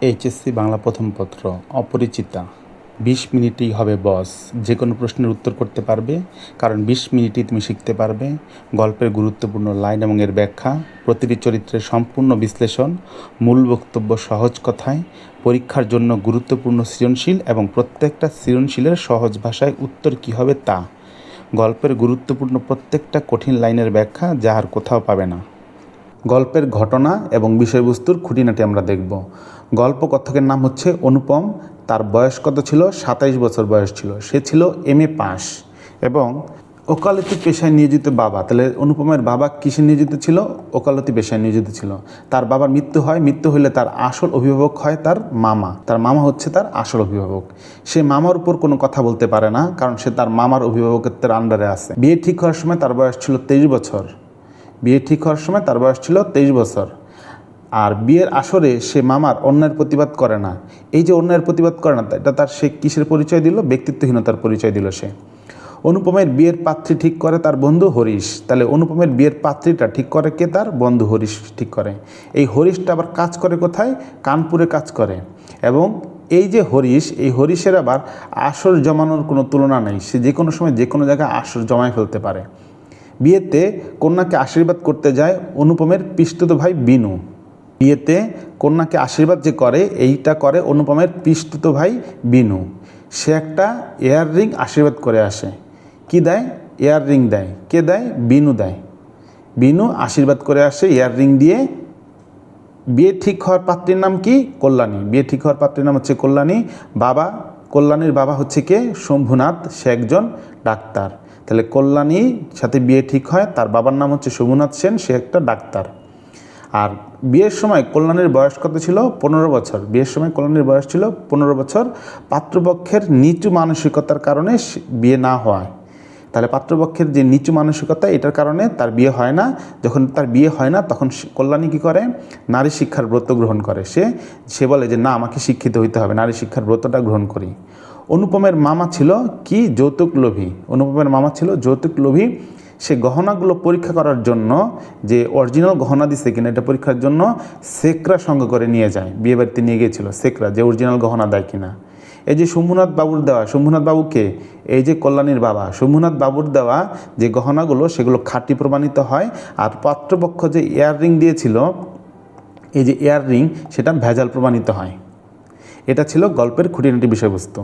HSC Bangla প্রথম পত্র, অপরিচিতা। বিশ মিনিটেই হবে বস। যে কোনো প্রশ্নের উত্তর করতে পারবে, কারণ বিশ মিনিটেই তুমি শিখতে পারবে গল্পের গুরুত্বপূর্ণ লাইন এবং এর ব্যাখ্যা, প্রতিটি চরিত্রের সম্পূর্ণ বিশ্লেষণ, মূল বক্তব্য সহজ কথায়, পরীক্ষার জন্য গুরুত্বপূর্ণ সৃজনশীল এবং প্রত্যেকটা সৃজনশীলের সহজ ভাষায় উত্তর কী হবে তা। গল্পের গুরুত্বপূর্ণ প্রত্যেকটা কঠিন লাইনের ব্যাখ্যা যা আর কোথাও পাবে না। গল্পের ঘটনা এবং বিষয়বস্তুর খুঁটিনাটি আমরা দেখব। গল্প কথকের নাম হচ্ছে অনুপম। তার বয়স কত ছিল? সাতাইশ বছর বয়স ছিল। সে ছিল এম এ পাস। এবং ওকালতি পেশায় নিয়োজিত বাবা। তাহলে অনুপমের বাবা কিসে নিয়োজিত ছিল? ওকালতি পেশায় নিয়োজিত ছিল। তার বাবার মৃত্যু হয়, মৃত্যু হলে তার আসল অভিভাবক হয় তার মামা। তার মামা হচ্ছে তার আসল অভিভাবক। সে মামার উপর কোনো কথা বলতে পারে না, কারণ সে তার মামার অভিভাবকত্বের আন্ডারে আছে। বিয়ে ঠিক হওয়ার সময় তার বয়স ছিল তেইশ বছর। বিয়ে ঠিক হওয়ার সময় তার বয়স ছিল তেইশ বছর। আর বিয়ের আসরে সে মামার অন্যায়ের প্রতিবাদ করে না। এই যে অন্যায়ের প্রতিবাদ করে না, এটা তার সে কিসের পরিচয় দিল? ব্যক্তিত্বহীনতার পরিচয় দিল সে। অনুপমের বিয়ের পাত্রী ঠিক করে তার বন্ধু হরিশ। তাহলে অনুপমের বিয়ের পাত্রীটা ঠিক করে কে তার? বন্ধু হরিশ ঠিক করে। এই হরিশটা আবার কাজ করে কোথায়? কানপুরে কাজ করে। এবং এই যে হরিশ, এই হরিশের আবার আসর জমানোর কোনো তুলনা নেই। সে যে কোনো সময় যে কোনো জায়গায় আসর জমায় ফেলতে পারে। বিয়েতে কন্যাকে আশীর্বাদ করতে যায় অনুপমের পিস্তুত ভাই বিনু। বিয়েতে কন্যাকে আশীর্বাদ যে করে, এইটা করে অনুপমের পিস্তুত ভাই বিনু। সে একটা এয়ার রিং আশীর্বাদ করে আসে। কি দেয়? এয়ার রিং দেয়। কে দেয়? বিনু দেয়। বিনু আশীর্বাদ করে আসে এয়ার রিং দিয়ে। বিয়ে ঠিক হওয়ার পাত্রীর নাম কি? কল্যাণী। বিয়ে ঠিক হওয়ার পাত্রীর নাম হচ্ছে কল্যাণী। বাবা, কল্যাণীর বাবা হচ্ছে কে? শম্ভুনাথ। সে একজন ডাক্তার। তাহলে কল্যাণীর সাথে বিয়ে ঠিক হয়, তার বাবার নাম হচ্ছে শম্ভুনাথ সেন, সে একটা ডাক্তার। আর বিয়ের সময় কল্যাণের বয়স কত ছিল? পনেরো বছর। বিয়ের সময় কল্যাণের বয়স ছিল পনেরো বছর। পাত্রপক্ষের নিচু মানসিকতার কারণে বিয়ে না হওয়ায় তাহলে পাত্রপক্ষের যে নিচু মানসিকতা, এটার কারণে তার বিয়ে হয় না। যখন তার বিয়ে হয় না, তখন কল্যাণী কী করে? নারী শিক্ষার ব্রত গ্রহণ করে। সে সে বলে যে, না, আমাকে শিক্ষিত হইতে হবে। নারী শিক্ষার ব্রতটা গ্রহণ করি। অনুপমের মামা ছিল কি? যৌতুক লোভী। অনুপমের মামা ছিল যৌতুক লোভী। সে গহনাগুলো পরীক্ষা করার জন্য যে অরিজিনাল গহনা দিছে কিনা এটা পরীক্ষার জন্য সেকরা সঙ্গে করে নিয়ে যায়। বিয়ে বাড়িতে নিয়ে গিয়েছিল সেকরা যে অরিজিনাল গহনা দেয় কিনা। এই যে শম্ভুনাথ বাবুর দেওয়া, শম্ভুনাথ বাবুকে এই যে কল্যাণীর বাবা, শম্ভুনাথ বাবুর দেওয়া যে গহনাগুলো সেগুলো খাঁটি প্রমাণিত হয় আর পাত্রপক্ষ যে ইয়াররিং দিয়েছিল, এই যে ইয়াররিং সেটা ভেজাল প্রমাণিত হয়। এটা ছিল গল্পের খুঁটিনাটি বিষয়বস্তু।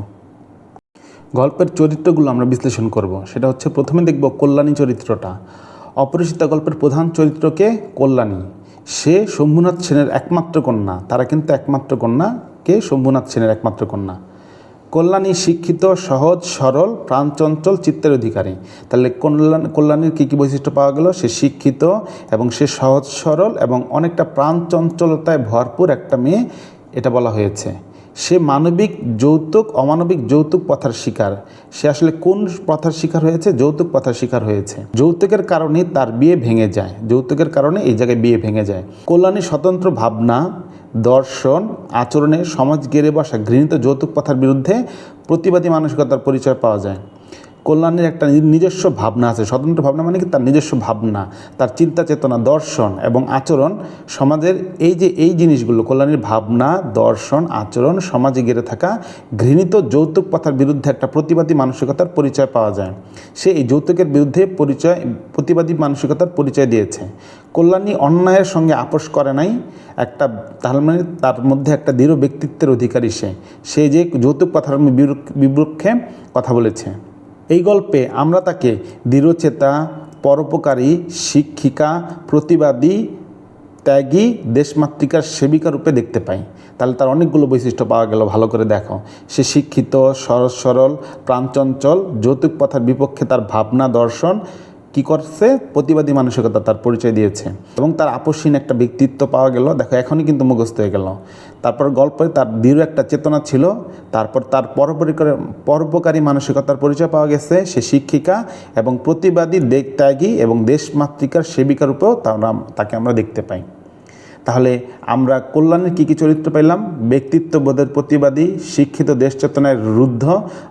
গল্পের চরিত্রগুলো আমরা বিশ্লেষণ করব। সেটা হচ্ছে প্রথমে দেখব কল্যাণী চরিত্রটা। অপরিচিতা গল্পের প্রধান চরিত্রকে কল্যাণী। সে শম্ভুনাথ সেনের একমাত্র কন্যা। তারা কিন্তু একমাত্র কন্যা। কে? শম্ভুনাথ সেনের একমাত্র কন্যা। কল্যাণী শিক্ষিত, সহজ, সরল, প্রাণচঞ্চল, চিত্তের অধিকারী। তাহলে কল্যাণ, কল্যাণীর কী কী বৈশিষ্ট্য পাওয়া গেল? সে শিক্ষিত এবং সে সহজ, সরল এবং অনেকটা প্রাণচঞ্চলতায় ভরপুর একটা মেয়ে। এটা বলা হয়েছে। সে মানবিক যৌতুক, অমানবিক যৌতুক প্রথার শিকার। সে আসলে কোন প্রথার শিকার হয়েছে? যৌতুক প্রথার শিকার হয়েছে। যৌতুকের কারণে তার বিয়ে ভেঙে যায়। যৌতুকের কারণে এই জায়গায় বিয়ে ভেঙে যায়। কল্যাণী স্বতন্ত্র ভাবনা, দর্শন, আচরণে সমাজ গেড়ে বসা ঘৃণিত যৌতুক প্রথার বিরুদ্ধে প্রতিবাদী মানসিকতার পরিচয় পাওয়া যায়। কল্যাণের একটা নিজস্ব ভাবনা আছে। স্বতন্ত্র ভাবনা মানে কি? তার নিজস্ব ভাবনা, তার চিন্তা চেতনা দর্শন এবং আচরণ। সমাজের এই যে, এই জিনিসগুলো, কল্যাণের ভাবনা, দর্শন, আচরণ, সমাজে গেড়ে থাকা ঘৃণিত যৌতুক প্রথার বিরুদ্ধে একটা প্রতিবাদী মানসিকতার পরিচয় পাওয়া যায়। সে এই যৌতুকের বিরুদ্ধে পরিচয়, প্রতিবাদী মানসিকতার পরিচয় দিয়েছে। কল্যাণী অন্যায়ের সঙ্গে আপোষ করে নাই। একটা, তার মানে তার মধ্যে একটা দৃঢ় ব্যক্তিত্বের অধিকারী সে। সে যে যৌতুক বিরুক- বিপক্ষে কথা বলেছে। এই গল্পে আমরা তাকে দৃঢ়চেতা, পরোপকারী, শিক্ষিকা, প্রতিবাদী, ত্যাগী, দেশমাতৃকার সেবিকা রূপে দেখতে পাই। তাহলে তার অনেকগুলো বৈশিষ্ট্য পাওয়া গেল, ভালো করে দেখো। সে শিক্ষিত সরস সরল, প্রাণচঞ্চল, যৌতুক পথার বিপক্ষে তার ভাবনা, দর্শন কি করছে? প্রতিবাদী মানসিকতা তার পরিচয় দিয়েছে। এবং তার আপসহীন একটা ব্যক্তিত্ব পাওয়া গেল। দেখো, এখনই কিন্তু মুখস্থ হয়ে গেল। তারপর গল্পে তার দৃঢ় একটা চেতনা ছিল। তারপর তার পরোপরিকার পরোপকারী মানসিকতার পরিচয় পাওয়া গেছে। সে শিক্ষিকা এবং প্রতিবাদী দেশ ত্যাগী এবং দেশমাতৃকার সেবিকা রূপেও তাকে আমরা দেখতে পাই। তাহলে আমরা কল্যাণের কী কী চরিত্র পেলাম ব্যক্তিত্ববোধের প্রতিবাদী, শিক্ষিত দেশ চেতনায় রুদ্ধ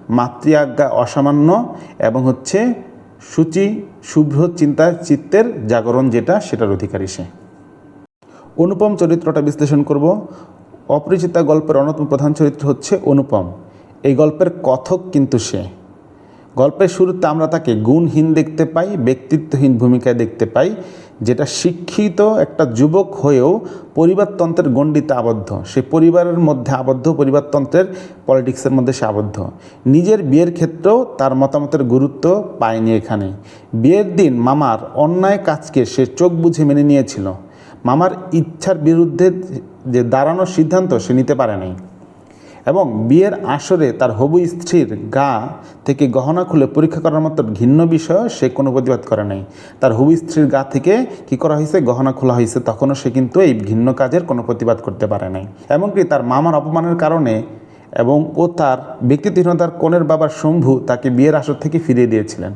মাতৃ আজ্ঞা অসামান্য এবং হচ্ছে সূচি শুভ্র চিন্তা চিত্তের জাগরণ যেটা, সেটার অধিকারী সে। অনুপম চরিত্রটা বিশ্লেষণ করব। অপরিচিতা গল্পের অন্যতম প্রধান চরিত্র হচ্ছে অনুপম। এই গল্পের কথক কিন্তু সে। গল্পের শুরুতে আমরা তাকে গুণহীন দেখতে পাই, ব্যক্তিত্বহীন ভূমিকায় দেখতে পাই। যেটা শিক্ষিত একটা যুবক হয়েও পরিবারতন্ত্রের গণ্ডিতে আবদ্ধ। সে পরিবারের মধ্যে আবদ্ধ, পরিবারতন্ত্রের পলিটিক্সের মধ্যে সে আবদ্ধ। নিজের বিয়ের ক্ষেত্রেও তার মতামতের গুরুত্ব পায়নি এখানে। বিয়ের দিন মামার অন্যায় কাজকে সে চোখ বুঝে মেনে নিয়েছিল। মামার ইচ্ছার বিরুদ্ধে যে দাঁড়ানোর সিদ্ধান্ত সে নিতে পারে নাই। এবং বিয়ের আসরে তার হবু স্ত্রীর গা থেকে গহনা খুলে পরীক্ষা করার মতো ঘিন্ন বিষয় সে কোনো প্রতিবাদ করে নাই। তার হবু স্ত্রীর গা থেকে কি করা হয়েছে, গহনা খোলা হয়েছে, তখনও সে কিন্তু এই ঘিন্ন কাজের কোনো প্রতিবাদ করতে পারে নাই। এমনকি তার মামার অপমানের কারণে এবং ও তার ব্যক্তিত্বহীনতার কনের বাবার শম্ভু তাকে বিয়ের আসর থেকে ফিরিয়ে দিয়েছিলেন।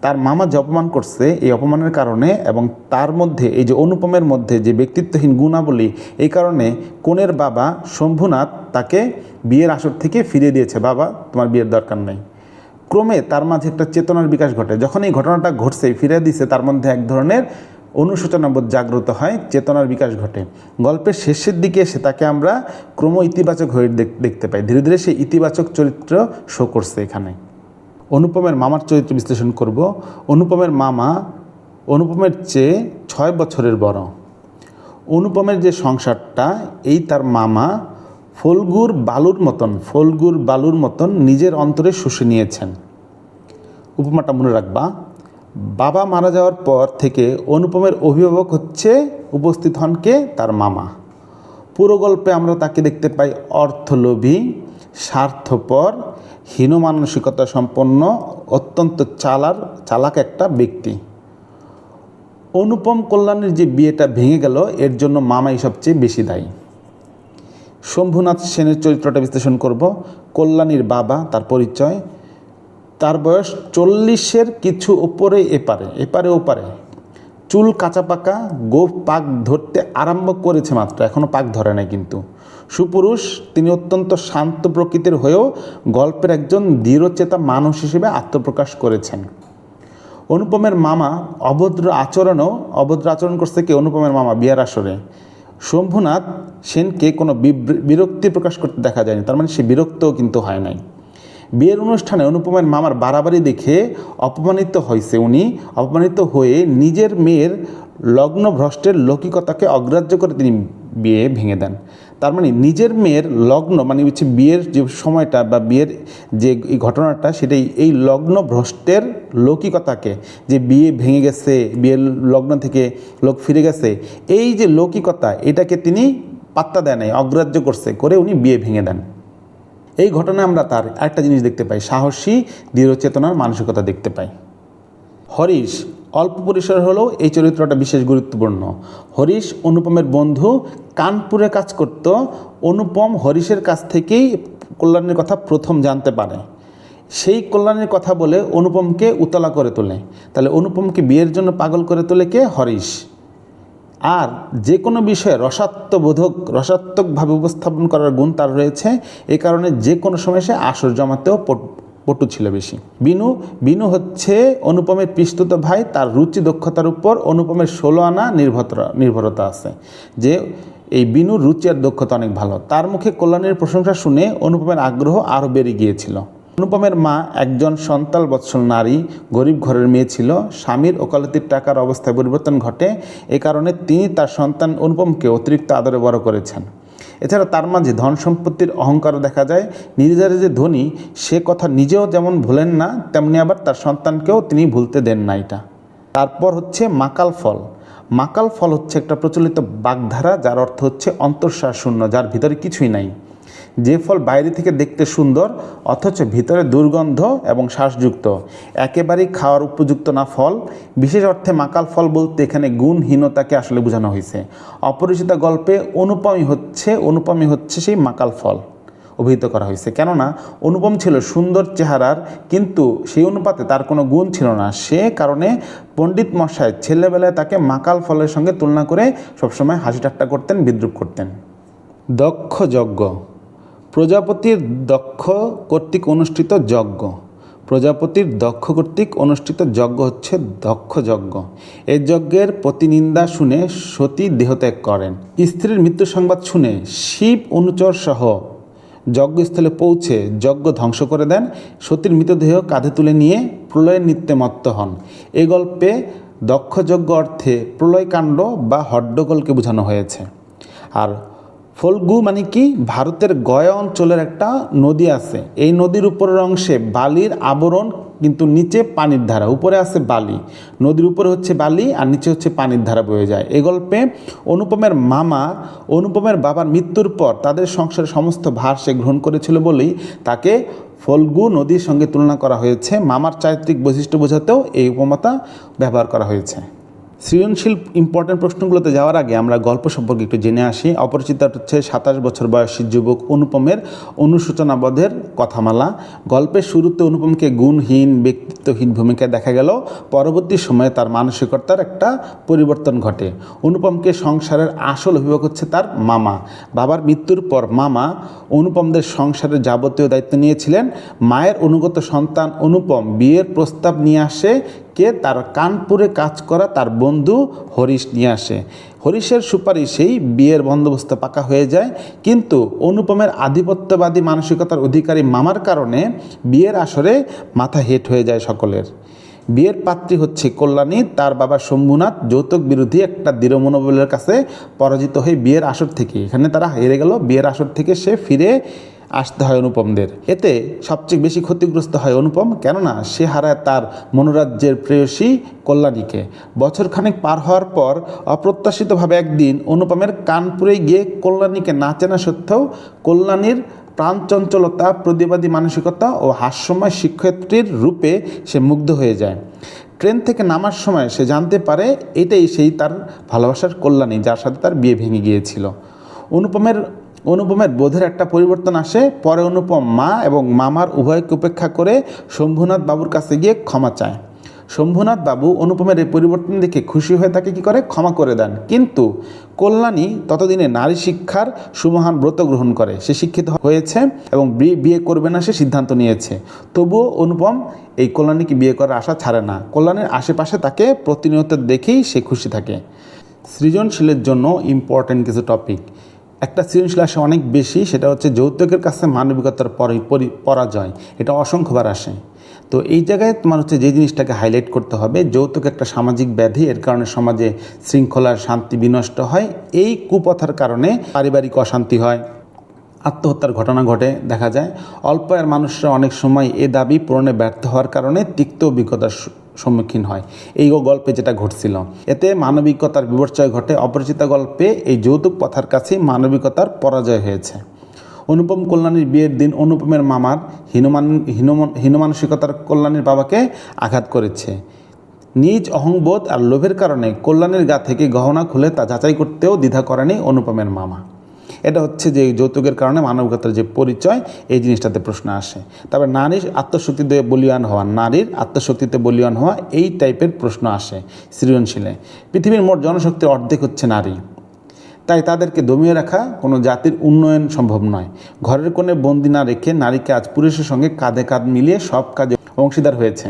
তার মামা যে অপমান করছে এই অপমানের কারণে এবং তার মধ্যে, এই যে অনুপমের মধ্যে যে ব্যক্তিত্বহীন গুণাবলী, এই কারণে কনের বাবা শম্ভুনাথ তাকে বিয়ের আসর থেকে ফিরিয়ে দিয়েছে। বাবা, তোমার বিয়ের দরকার নেই। ক্রমে তার মাঝে একটা চেতনার বিকাশ ঘটে। যখন এই ঘটনাটা ঘটছে ফিরে দিছে, তার মধ্যে এক ধরনের অনুশোচনাবোধ জাগ্রত হয়, চেতনার বিকাশ ঘটে। গল্পের শেষের দিকে এসে তাকে আমরা ক্রম ইতিবাচক হয়ে দেখ- দেখতে পাই। ধীরে ধীরে সে ইতিবাচক চরিত্র শো করছে এখানে। অনুপমের মামার চরিত্র বিশ্লেষণ করব। অনুপমের মামা অনুপমের চেয়ে ছয় বছরের বড়। অনুপমের যে সংসারটা, এই তার মামা ফলগুর বালুর মতন, ফলগুর বালুর মতন নিজের অন্তরে শুষে নিয়েছেন। উপমাটা মনে রাখবা, বাবা মারা যাওয়ার পর থেকে অনুপমের অভিভাবক হচ্ছে উপস্থিত হন কে? তার মামা। পুরো গল্পে আমরা তাকে দেখতে পাই অর্থলোভী স্বার্থপর হীন মানসিকতা সম্পন্ন, অত্যন্ত চালার, চালাক একটা ব্যক্তি। অনুপম কল্যাণের যে বিয়েটা ভেঙে গেল, এর জন্য মামাই সবচেয়ে বেশি দায়ী। শম্ভুনাথ সেনের চরিত্রটা বিশ্লেষণ করব। কল্যাণীর বাবা, তার পরিচয়। তার বয়স চল্লিশের কিছু ওপরে, এপারে এপারে, ওপারে। চুল কাঁচা পাকা, গোপ পাক ধরতে আরম্ভ করেছে মাত্র এখনও পাক ধরে নাই কিন্তু। সুপুরুষ, তিনি অত্যন্ত শান্ত প্রকৃতির হয়েও গল্পের একজন দৃঢ়চেতা মানুষ হিসেবে আত্মপ্রকাশ করেছেন। অনুপমের মামা অভদ্র আচরণও, অভদ্র আচরণ করছে কি? অনুপমের মামা বিয়ার আসরে। শম্ভুনাথ সেনকে কোনো বিরক্তি প্রকাশ করতে দেখা যায়নি, তার মানে সে বিরক্তও কিন্তু হয় নাই। বিয়ের অনুষ্ঠানে অনুপমের মামার বাড়াবাড়ি দেখে অপমানিত হয়েছে উনি। অপমানিত হয়ে নিজের মেয়ের লগ্ন ভ্রষ্টের লৌকিকতাকে অগ্রাহ্য করে তিনি বিয়ে ভেঙে দেন। তার মানে নিজের মেয়ের লগ্ন মানে হচ্ছে বিয়ের যে সময়টা বা বিয়ের যে ঘটনাটা, সেটাই এই লগ্ন ভ্রষ্টের লৌকিকতাকে, যে বিয়ে ভেঙে গেছে, বিয়ের লগ্ন থেকে লোক ফিরে গেছে, এই যে লৌকিকতা, এটাকে তিনি পাত্তা দেয় নাই, অগ্রাহ্য করছে, করে উনি বিয়ে ভেঙে দেন। এই ঘটনায় আমরা তার একটা জিনিস দেখতে পাই, সাহসী, দৃঢ় চেতনার মানসিকতা দেখতে পাই। হরিশ, অল্প পরিসর হলেও এই চরিত্রটা বিশেষ গুরুত্বপূর্ণ। হরিশ, অনুপমের বন্ধু কানপুরে কাজ করত, অনুপম হরিশের কাছ থেকেই কল্যাণের কথা প্রথম জানতে পারে। সেই কল্যাণের কথা বলে অনুপমকে উতলা করে তোলে। তাহলে অনুপমকে বিয়ের জন্য পাগল করে তোলে কে? হরিশ। আর যে কোনো বিষয়ে রসাত্মবোধক, রসাত্মকভাবে উপস্থাপন করার গুণ তার রয়েছে। এই কারণে যে কোনো সময় সে আসর জমাতেও পট- পটু ছিল বেশি। বিনু বিনু হচ্ছে অনুপমের পিস্তুত ভাই। তার রুচি দক্ষতার উপর অনুপমের ষোলো আনা নির্ভরতা নির্ভরতা আছে। যে এই বিনুর রুচি আর দক্ষতা অনেক ভালো। তার মুখে কল্যাণের প্রশংসা শুনে অনুপমের আগ্রহ আরও বেড়ে গিয়েছিল। অনুপমের মা একজন সন্তাল বৎসল নারী, গরিব ঘরের মেয়ে ছিল। স্বামীর ওকালতির টাকার অবস্থায় পরিবর্তন ঘটে। এ কারণে তিনি তার সন্তান অনুপমকে অতিরিক্ত আদরে বড় করেছেন। এছাড়া তার মাঝে ধন সম্পত্তির অহংকারও দেখা যায়, নিজের যে ধনী, সে কথা নিজেও যেমন ভুলেন না, তেমনি আবার তার সন্তানকেও তিনি ভুলতে দেন না এটা। তারপর হচ্ছে মাকাল ফল। মাকাল ফল হচ্ছে একটা প্রচলিত বাগধারা, যার অর্থ হচ্ছে অন্তঃশ্বাস শূন্য, যার ভিতরে কিছুই নাই। যে ফল বাইরে থেকে দেখতে সুন্দর, অথচ ভিতরে দুর্গন্ধ এবং শ্বাসযুক্ত। একেবারেই খাওয়ার উপযুক্ত না ফল। বিশেষ অর্থে মাকাল ফল বলতে এখানে গুণহীনতাকে আসলে বোঝানো হয়েছে। অপরিচিত গল্পে অনুপমী হচ্ছে, অনুপমই হচ্ছে সেই মাকাল ফল। অভিহিত করা হয়েছে। কেননা, অনুপম ছিল সুন্দর চেহারার, কিন্তু সেই অনুপাতে তার কোনো গুণ ছিল না। সে কারণে পণ্ডিত মশাই ছেলেবেলায় তাকে মাকাল ফলের সঙ্গে তুলনা করে সবসময় হাসি ঠাট্টা করতেন, বিদ্রুপ করতেন। দক্ষ যজ্ঞ। প্রজাপতির দক্ষ কর্তৃক অনুষ্ঠিত যজ্ঞ। প্রজাপতির দক্ষ কর্তৃক অনুষ্ঠিত যজ্ঞ হচ্ছে দক্ষ যজ্ঞ। এই যজ্ঞের প্রতিনিন্দা শুনে সতী দেহত্যাগ করেন। স্ত্রীর মৃত্যু সংবাদ শুনে শিব অনুচর সহ যজ্ঞস্থলে পৌঁছে যজ্ঞ ধ্বংস করে দেন। সতীর মৃতদেহ কাঁধে তুলে নিয়ে প্রলয়ের নিত্যে মত্ত হন। এই গল্পে দক্ষযজ্ঞ অর্থে প্রলয়কাণ্ড বা হড্ডগোলকে বোঝানো হয়েছে। আর ফলগু মানে কি? ভারতের গয়া অঞ্চলের একটা নদী আছে। এই নদীর উপরের অংশে বালির আবরণ কিন্তু নিচে পানির ধারা, উপরে আছে বালি। নদীর উপরে হচ্ছে বালি আর নিচে হচ্ছে পানির ধারা বয়ে যায়। এ গল্পে অনুপমের মামা, অনুপমের বাবার মৃত্যুর পর তাদের সংসারের সমস্ত ভার সে গ্রহণ করেছিল বলেই তাকে ফলগু নদীর সঙ্গে তুলনা করা হয়েছে। মামার চারিত্রিক বৈশিষ্ট্য বোঝাতেও এই উপমাতা ব্যবহার করা হয়েছে। সৃজনশীল ইম্পর্টেন্ট প্রশ্নগুলোতে যাওয়ার আগে আমরা গল্প সম্পর্কে একটু জেনে আসি। অপরিচিত হচ্ছে সাতাশ বছর বয়সী যুবক অনুপমের অনুসূচনাবোধের কথামালা। গল্পের শুরুতে অনুপমকে গুণহীন, ব্যক্তিত্বহীন ভূমিকায় দেখা গেল। পরবর্তী সময়ে তার মানসিকতার একটা পরিবর্তন ঘটে। অনুপমকে সংসারের আসল অভিভাবক হচ্ছে তার মামা। বাবার মৃত্যুর পর মামা অনুপমদের সংসারের যাবতীয় দায়িত্ব নিয়েছিলেন। মায়ের অনুগত সন্তান অনুপম বিয়ের প্রস্তাব নিয়ে আসে কে তার কানপুরে কাজ করা তার বন্ধু হরিশ নিয়ে আসে। হরিশের সুপারিশেই বিয়ের বন্দোবস্ত পাকা হয়ে যায়। কিন্তু অনুপমের আধিপত্যবাদী মানসিকতার অধিকারী মামার কারণে বিয়ের আসরে মাথা হেট হয়ে যায় সকলের। বিয়ের পাত্রী হচ্ছে কল্যাণী, তার বাবা শম্ভুনাথ, যৌতুক বিরোধী একটা দৃঢ় মনোবলের কাছে পরাজিত হয়ে বিয়ের আসর থেকে। এখানে তারা হেরে গেল। বিয়ের আসর থেকে সে ফিরে আসতে হয় অনুপমদের। এতে সবচেয়ে বেশি ক্ষতিগ্রস্ত হয় অনুপম, কেননা সে হারায় তার মনোরাজ্যের প্রেয়সী কল্যাণীকে। বছরখানেক পার হওয়ার পর অপ্রত্যাশিতভাবে একদিন অনুপমের কানপুরে গিয়ে কল্যাণীকে না চেনা সত্ত্বেও কল্যাণীর প্রাণচঞ্চলতা, প্রতিবাদী মানসিকতা ও হাস্যময় শিক্ষয়িত্রীর রূপে সে মুগ্ধ হয়ে যায়। ট্রেন থেকে নামার সময় সে জানতে পারে এটাই সেই তার ভালোবাসার কল্যাণী, যার সাথে তার বিয়ে ভেঙে গিয়েছিল। অনুপমের অনুপমের বোধের একটা পরিবর্তন আসে। পরে অনুপম মা এবং মামার উভয়কে উপেক্ষা করে শম্ভুনাথ বাবুর কাছে গিয়ে ক্ষমা চায়। শম্ভুনাথ বাবু অনুপমের এই পরিবর্তন দেখে খুশি হয়ে তাকে কি করে? ক্ষমা করে দেন। কিন্তু কল্যাণী ততদিনে নারী শিক্ষার সুমহান ব্রত গ্রহণ করে। সে শিক্ষিত হয়েছে এবং বিয়ে- করবে না সে সিদ্ধান্ত নিয়েছে। তবুও অনুপম এই কল্যাণীকে বিয়ে করার আশা ছাড়ে না। কল্যাণীর আশেপাশে তাকে প্রতিনিয়ত দেখেই সে খুশি থাকে। সৃজনশীলের জন্য ইম্পর্ট্যান্ট কিছু টপিক একটা সৃজনশীল আসে অনেক বেশি, সেটা হচ্ছে যৌতুকের কাছে মানবিকতার পরি- পরি- পরাজয়। এটা অসংখ্যবার আসে। তো এই জায়গায় তোমার হচ্ছে যে জিনিসটাকে হাইলাইট করতে হবে, যৌতুক একটা সামাজিক ব্যাধি, এর কারণে সমাজে শৃঙ্খলার শান্তি বিনষ্ট হয়। এই কুপথার কারণে পারিবারিক অশান্তি হয়, আত্মহত্যার ঘটনা ঘটে, দেখা যায়। অল্প আয়ের মানুষরা অনেক সময় এ দাবি পূরণে ব্যর্থ হওয়ার কারণে তিক্ত অভিজ্ঞতার সম্মুখীন হয়। এই গল্পে যেটা ঘটছিল, এতে মানবিকতার বিপর্যয় ঘটে। অপরিচিতা গল্পে এই যৌতুক পথার কাছে মানবিকতার পরাজয় হয়েছে। অনুপম কল্যাণীর বিয়ের দিন অনুপমের মামার হীনমন হীনমানসিকতার কল্যাণীর বাবাকে আঘাত করেছে। নিজ অহংবোধ আর লোভের কারণে কল্যাণীর গা থেকে গহনা খুলে তা যাচাই করতেও দ্বিধা করেনি অনুপমের মামা। এটা হচ্ছে যে যৌতুকের কারণে মানবিকতার যে পরিচয়, এই জিনিসটাতে প্রশ্ন আসে। তবে নারীর আত্মশক্তিতে বলিয়ান হওয়া, নারীর আত্মশক্তিতে বলিয়ান হওয়া, এই টাইপের প্রশ্ন আসে সৃজনশীলে। পৃথিবীর মোট জনশক্তির অর্ধেক হচ্ছে নারী। তাই তাদেরকে দমিয়ে রাখা কোনো জাতির উন্নয়ন সম্ভব নয়। ঘরের কোণে বন্দি না রেখে নারীকে আজ পুরুষের সঙ্গে কাঁধে কাঁধ মিলিয়ে সব কাজে অংশীদার হয়েছে।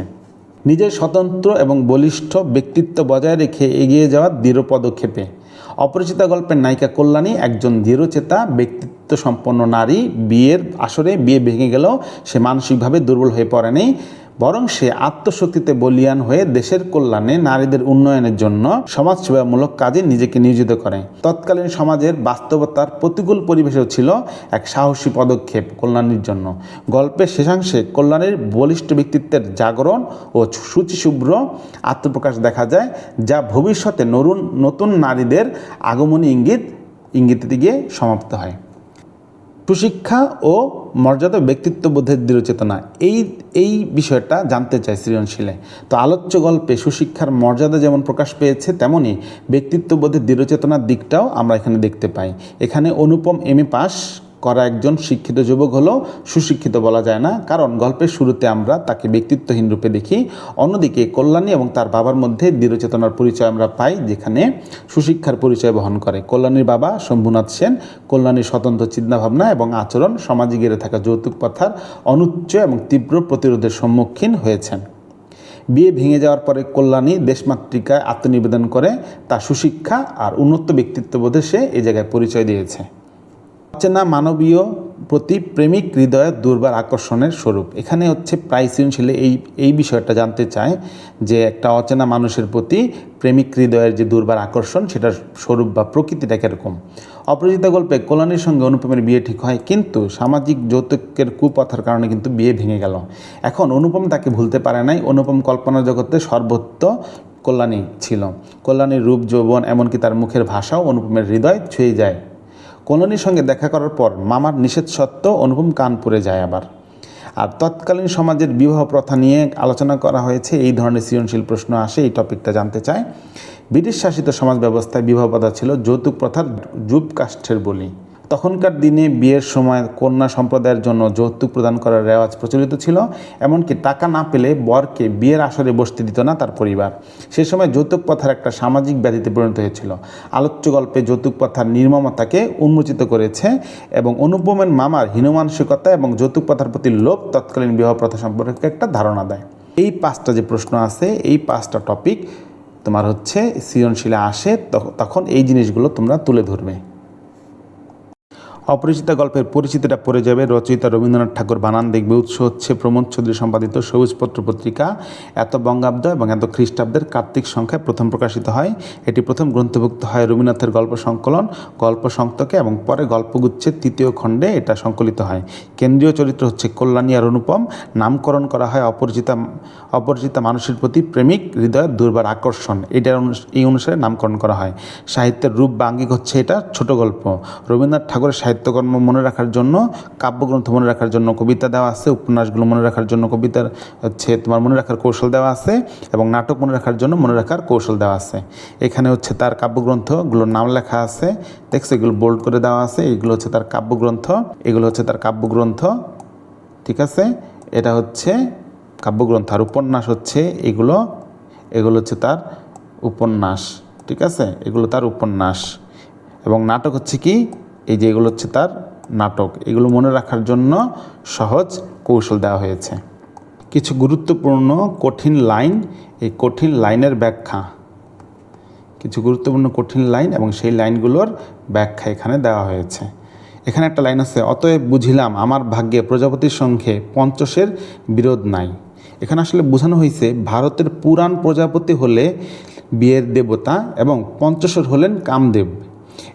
নিজের স্বতন্ত্র এবং বলিষ্ঠ ব্যক্তিত্ব বজায় রেখে এগিয়ে যাওয়ার দৃঢ় পদক্ষেপে। অপরিচিতা গল্পের নায়িকা কল্যাণী একজন দৃঢ়চেতা ব্যক্তিত্ব সম্পন্ন নারী বিয়ের আসরে বিয়ে ভেঙে গেলেও সে মানসিকভাবে দুর্বল হয়ে পড়েনি বরং সে আত্মশক্তিতে বলিয়ান হয়ে দেশের কল্যাণে নারীদের উন্নয়নের জন্য সমাজসেবামূলক কাজে নিজেকে নিয়োজিত করে। তৎকালীন সমাজের বাস্তবতার প্রতিকূল পরিবেশেও ছিল এক সাহসী পদক্ষেপ কল্যাণীর জন্য। গল্পের শেষাংশে কল্যাণীর বলিষ্ঠ ব্যক্তিত্বের জাগরণ ও শুচিশুভ্র আত্মপ্রকাশ দেখা যায়, যা ভবিষ্যতে নরুন নতুন নারীদের আগমনী ইঙ্গিত ইঙ্গিতে গিয়ে সমাপ্ত হয়। সুশিক্ষা ও মর্যাদা ব্যক্তিত্ব ব্যক্তিত্ববোধের দৃঢ়চেতনা এই এই বিষয়টা জানতে চাই সৃজনশীলে। তো আলোচ্য গল্পে সুশিক্ষার মর্যাদা যেমন প্রকাশ পেয়েছে তেমনই ব্যক্তিত্ববোধের দৃঢ়চেতনার দিকটাও আমরা এখানে দেখতে পাই। এখানে অনুপম এম এ পাস করা একজন শিক্ষিত যুবক হলেও সুশিক্ষিত বলা যায় না। কারণ গল্পের শুরুতে আমরা তাকে ব্যক্তিত্বহীন রূপে দেখি। অন্যদিকে কল্যাণী এবং তার বাবার মধ্যে দৃঢ়চেতনার পরিচয় আমরা পাই, যেখানে সুশিক্ষার পরিচয় বহন করে। কল্যাণীর বাবা শম্ভুনাথ সেন। কল্যাণীর স্বতন্ত্র চিন্তাভাবনা এবং আচরণ সমাজে গেড়ে থাকা যৌতুক প্রথার অনুচ্চ এবং তীব্র প্রতিরোধের সম্মুখীন হয়েছেন। বিয়ে ভেঙে যাওয়ার পরে কল্যাণী দেশমাতৃকায় আত্মনিবেদন করে, তার সুশিক্ষা আর উন্নত ব্যক্তিত্ববোধে সে এ জায়গায় পরিচয় দিয়েছে। অচেনা মানবীয় প্রতি প্রেমিক হৃদয়ের দুর্বার আকর্ষণের স্বরূপ। এখানে হচ্ছে প্রায় সৃজনশীলে এই এই বিষয়টা জানতে চায় যে একটা অচেনা মানুষের প্রতি প্রেমিক হৃদয়ের যে দুর্বার আকর্ষণ, সেটার স্বরূপ বা প্রকৃতিটা কীরকম? অপরাজিতা গল্পে কল্যাণীর সঙ্গে অনুপমের বিয়ে ঠিক হয়, কিন্তু সামাজিক যৌতুকের কুপথার কারণে কিন্তু বিয়ে ভেঙে গেল। এখন অনুপম তাকে ভুলতে পারে নাই। অনুপম কল্পনা জগতে সর্বত্র কল্যাণী ছিল। কল্যাণীর রূপ, যৌবন, এমনকি তার মুখের ভাষাও অনুপমের হৃদয় ছুঁয়ে যায়। কলোনির সঙ্গে দেখা করার পর মামার নিষেধ সত্ত্বেও অনুপম কানপুরে যায় আবার। আর তৎকালীন সমাজের বিবাহ প্রথা নিয়ে আলোচনা করা হয়েছে, এই ধরনের সৃজনশীল প্রশ্ন আসে, এই টপিকটা জানতে চায় ব্রিটিশ শাসিত সমাজ ব্যবস্থায় বিবাহ প্রথা ছিল যৌতুক প্রথার যুব কাষ্ঠের বলি। তখনকার দিনে বিয়ের সময় কন্যা সম্প্রদায়ের জন্য যৌতুক প্রদান করার রেওয়াজ প্রচলিত ছিল, এমনকি টাকা না পেলে বরকে বিয়ের আসরে বসতে দিত না তার পরিবার। সে সময় যৌতুক প্রথার একটা সামাজিক ব্যাধিতে পরিণত হয়েছিল। আলোচ্য গল্পে যৌতুক প্রথার নির্মমতাকে উন্মোচিত করেছে এবং অনুপমের মামার হীনমানসিকতা এবং যৌতুক প্রথার প্রতি লোভ তৎকালীন বিবাহ প্রথা সম্পর্কে একটা ধারণা দেয়। এই পাঁচটা যে প্রশ্ন আছে, এই পাঁচটা টপিক তোমার হচ্ছে সৃজনশীলে আসে, তখ- তখন এই জিনিসগুলো তোমরা তুলে ধরবে। অপরিচিতা গল্পের পরিচিতিটা পড়ে যাবে। রচয়িতা রবীন্দ্রনাথ ঠাকুর বানান দেখবে, উৎস হচ্ছে প্রমোদ চৌধুরী সম্পাদিত সবুজপত্র পত্রিকা। এত বঙ্গাব্দ এবং এত খ্রিস্টাব্দের কার্তিক সংখ্যায় প্রথম প্রকাশিত হয়। এটি প্রথম গ্রন্থভুক্ত হয় রবীন্দ্রনাথের গল্প সংকলন, গল্প সংতকে এবং পরে গল্পগুচ্ছের তৃতীয় খণ্ডে এটা সংকলিত হয়। কেন্দ্রীয় চরিত্র হচ্ছে কল্যাণী আর অনুপম। নামকরণ করা হয় অপরিচিতা অপরিচিতা মানুষের প্রতি প্রেমিক হৃদয়ের দুর্বার আকর্ষণ। এটার এই অনুসারে নামকরণ করা হয়। সাহিত্যের রূপ বা আঙ্গিক হচ্ছে এটা ছোট গল্প। রবীন্দ্রনাথ ঠাকুরের সাহিত্যকর্ম মনে রাখার জন্য, কাব্যগ্রন্থ মনে রাখার জন্য কবিতা দেওয়া আছে, উপন্যাসগুলো মনে রাখার জন্য কবিতার হচ্ছে তোমার মনে রাখার কৌশল দেওয়া আছে এবং নাটক মনে রাখার জন্য মনে রাখার কৌশল দেওয়া আছে। এখানে হচ্ছে তার কাব্যগ্রন্থগুলোর নাম লেখা আছে, দেখছ এগুলো বোল্ড করে দেওয়া আছে, এগুলো হচ্ছে তার কাব্যগ্রন্থ, এগুলো হচ্ছে তার কাব্যগ্রন্থ, ঠিক আছে? এটা হচ্ছে কাব্যগ্রন্থ আর উপন্যাস হচ্ছে এগুলো এগুলো হচ্ছে তার উপন্যাস, ঠিক আছে? এগুলো তার উপন্যাস। এবং নাটক হচ্ছে কি? এই যে এগুলো হচ্ছে তার নাটক, এগুলো মনে রাখার জন্য সহজ কৌশল দেওয়া হয়েছে। কিছু গুরুত্বপূর্ণ কঠিন লাইন, এই কঠিন লাইনের ব্যাখ্যা। কিছু গুরুত্বপূর্ণ কঠিন লাইন এবং সেই লাইনগুলোর ব্যাখ্যা এখানে দেওয়া হয়েছে। এখানে একটা লাইন আছে, অতএব বুঝিলাম, আমার ভাগ্যে প্রজাপতির সঙ্গে পঞ্চশের বিরোধ নাই। এখানে আসলে বোঝানো হয়েছে, ভারতের পুরাণ প্রজাপতি হলে বিয়ের দেবতা এবং পঞ্চশর হলেন কামদেব।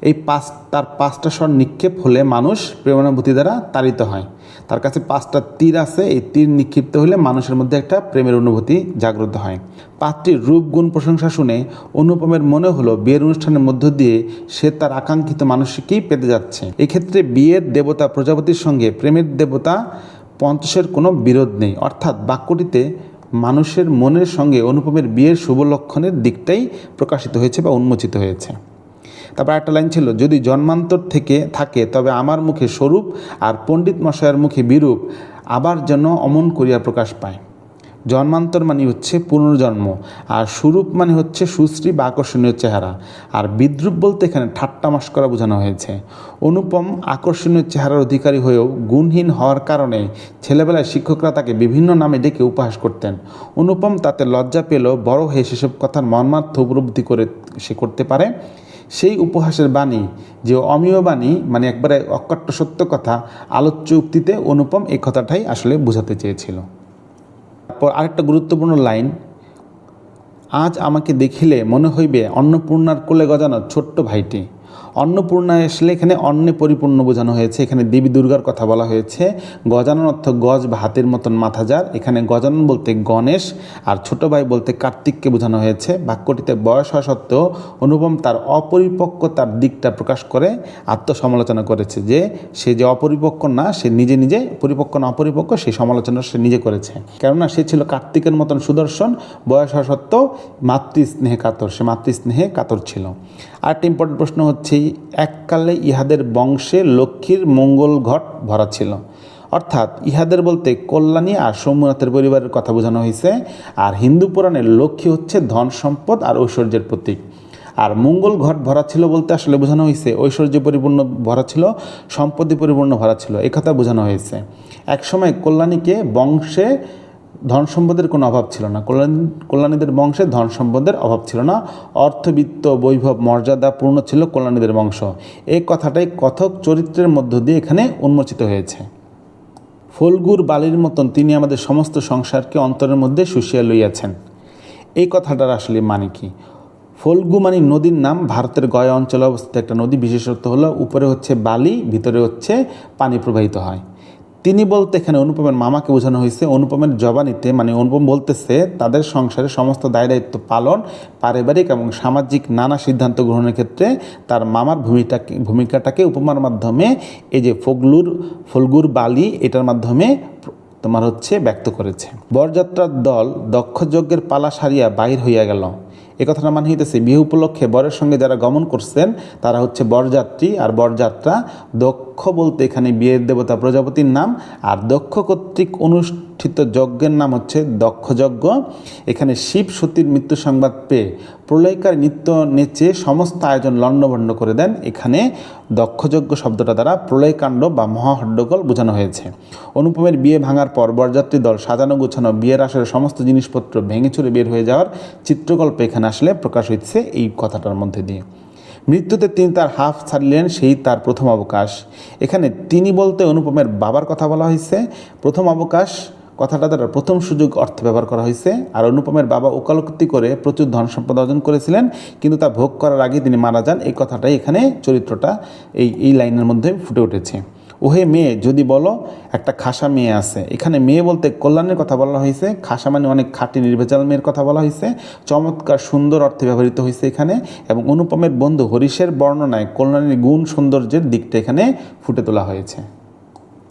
এই পাঁচ, তার পাঁচটা স্বর নিক্ষেপ হলে মানুষ প্রেমানুভূতি দ্বারা তাড়িত হয়। তার কাছে পাঁচটা তীর আছে, এই তীর নিক্ষিপ্ত হলে মানুষের মধ্যে একটা প্রেমের অনুভূতি জাগ্রত হয়। পাত্রীর রূপ গুণ প্রশংসা শুনে অনুপমের মনে হলো, বিয়ের অনুষ্ঠানের মধ্য দিয়ে সে তার আকাঙ্ক্ষিত মানুষকেই পেতে যাচ্ছে। এক্ষেত্রে বিয়ের দেবতা প্রজাপতির সঙ্গে প্রেমের দেবতা পঞ্চশের কোনো বিরোধ নেই। অর্থাৎ বাক্যটিতে মানুষের মনের সঙ্গে অনুপমের বিয়ের শুভ লক্ষণের দিকটাই প্রকাশিত হয়েছে বা উন্মোচিত হয়েছে। তারপর একটা লাইন ছিল, যদি জন্মান্তর থেকে থাকে, তবে আমার মুখে স্বরূপ আর পণ্ডিত মশায়ের মুখে বিরূপ, আবার যেন অমন করিয়া প্রকাশ পায়। জন্মান্তর মানে হচ্ছে পুনর্জন্ম, আর স্বরূপ মানে হচ্ছে সুশ্রী বা আকর্ষণীয় চেহারা, আর বিদ্রুপ বলতে এখানে ঠাট্টা করা বোঝানো হয়েছে। অনুপম আকর্ষণীয় চেহারার অধিকারী হয়েও গুণহীন হওয়ার কারণে ছেলেবেলায় শিক্ষকরা তাকে বিভিন্ন নামে ডেকে উপহাস করতেন। অনুপম তাতে লজ্জা পেলেও বড় হয়ে সেসব কথার মর্মার্থ উপলব্ধি করে সে করতে পারে। সেই উপহাসের বাণী, যে অমীয় বাণী মানে একবারে অকট্ট সত্য কথা, আলোচ্য উক্তিতে অনুপম এই কথাটাই আসলে বোঝাতে চেয়েছিল। তারপর আরেকটা গুরুত্বপূর্ণ লাইন, আজ আমাকে দেখিলে মনে হইবে অন্নপূর্ণার কোলে গজানো ছোট্ট ভাইটি। অন্নপূর্ণা আসলে এখানে অন্নে পরিপূর্ণ বোঝানো হয়েছে। এখানে দেবী দুর্গার কথা বলা হয়েছে। গজানন অর্থ গজ বা হাতের মতন মাথাজার। এখানে গজানন বলতে গণেশ আর ছোট ভাই বলতে কার্তিককে বোঝানো হয়েছে। বাক্যটিতে বয়স হওয়া সত্ত্বেও অনুপম তার অপরিপক্কতার দিকটা প্রকাশ করে, আত্মসমালোচনা করেছে যে সে যে অপরিপক্ক না, সে নিজে নিজে পরিপক্ক না, অপরিপক্ক সেই সমালোচনা সে নিজে করেছে। কেননা সে ছিল কার্তিকের মতন সুদর্শন, বয়স হওয়া সত্ত্বেও মাতৃস্নেহে কাতর, সে মাতৃস্নেহে কাতর ছিল। আরেকটা ইম্পর্টেন্ট প্রশ্ন হচ্ছে সেই এককালে ইহাদের বংশে লক্ষ্মীর মঙ্গল ঘট ভরা ছিল। অর্থাৎ ইহাদের বলতে কল্যাণী আর সোমনাথের পরিবারের কথা বোঝানো হয়েছে আর হিন্দু পুরাণের লক্ষ্মী হচ্ছে ধন সম্পদ আর ঐশ্বর্যের প্রতীক। আর মঙ্গল ঘট ভরা ছিল বলতে আসলে বোঝানো হয়েছে ঐশ্বর্য পরিপূর্ণ ভরা ছিল, সম্পত্তি পরিপূর্ণ ভরা ছিল। এ কথা বোঝানো হয়েছে একসময় কল্যাণীকে বংশে ধন সম্পদের কোনো অভাব ছিল না। কল্যাণ, কল্যাণীদের বংশে ধন সম্পদের অভাব ছিল না। অর্থবিত্ত বৈভব মর্যাদা পূর্ণ ছিল কল্যাণীদের বংশ। এই কথাটাই কথক চরিত্রের মধ্য দিয়ে এখানে উন্মোচিত হয়েছে। ফলগুর বালির মতন তিনি আমাদের সমস্ত সংসারকে অন্তরের মধ্যে শুষিয়া লইয়াছেন। এই কথাটার আসলে মানে কি? ফলগু মানে নদীর নাম ভারতের গয়া অঞ্চলে অবস্থিত একটা নদী বিশেষত্ব হলো উপরে হচ্ছে বালি, ভিতরে হচ্ছে পানি প্রবাহিত হয়। তিনি বলতে এখানে অনুপমের মামাকে বোঝানো হয়েছে, অনুপমের জবানিতে মানে অনুপম বলতেছে, তাদের সংসারে সমস্ত দায় দায়িত্ব পালন, পারিবারিক এবং সামাজিক নানা সিদ্ধান্ত গ্রহণের ক্ষেত্রে তার মামার ভূমিটাকে, ভূমিকাটাকে উপমার মাধ্যমে, এই যে ফগলুর, ফলগুর বালি, এটার মাধ্যমে তোমার হচ্ছে ব্যক্ত করেছে। বরযাত্রার দল দক্ষযজ্ঞের পালা সারিয়া বাহির হইয়া গেল। এ কথাটা মানে হইতেছে, বিহু উপলক্ষে বরের সঙ্গে যারা গমন করছেন, তারা হচ্ছে বরযাত্রী আর বরযাত্রা দক্ষ বলতে এখানে বিয়ের দেবতা প্রজাপতির নাম, আর দক্ষ কর্তৃক অনুষ্ঠিত যজ্ঞের নাম হচ্ছে দক্ষযজ্ঞ। এখানে শিব সতীর মৃত্যু সংবাদ পেয়ে প্রলয়কার নৃত্য নেচে সমস্ত আয়োজন লণ্ডভণ্ড করে দেন। এখানে দক্ষযজ্ঞ শব্দটা দ্বারা প্রলয়কাণ্ড বা মহাহড্ডগোল বোঝানো হয়েছে। অনুপমের বিয়ে ভাঙার পর বরযাত্রী দল সাজানো গোছানো বিয়ের আসরে সমস্ত জিনিসপত্র ভেঙে চুরে বের হয়ে যাওয়ার চিত্রকল্প এখানে আসলে প্রকাশ হচ্ছে এই কথাটার মধ্যে দিয়ে। মৃত্যুতে তিনি তার হাফ ছাড়লেন, সেই তার প্রথম অবকাশ। এখানে তিনি বলতে অনুপমের বাবার কথা বলা হয়েছে। প্রথম অবকাশ কথাটা দ্বারা প্রথম সুযোগ অর্থ ব্যবহার করা হয়েছে। আর অনুপমের বাবা ওকালতি করে প্রচুর ধন সম্পদ অর্জন করেছিলেন, কিন্তু তা ভোগ করার আগে তিনি মারা যান। এই কথাটাই এখানে চরিত্রটা এই এই লাইনের মধ্যে ফুটে উঠেছে। ওহে মেয়ে, যদি বলো, একটা খাসা মেয়ে আছে। এখানে মেয়ে বলতে কল্যাণের কথা বলা হয়েছে। খাসা মানে অনেক খাঁটি, নির্ভেজাল মেয়ের কথা বলা হয়েছে। চমৎকার, সুন্দর অর্থে ব্যবহৃত হয়েছে এখানে। এবং অনুপমের বন্ধু হরিশের বর্ণনায় কল্যাণের গুণ সৌন্দর্যের দিকটা এখানে ফুটে তোলা হয়েছে।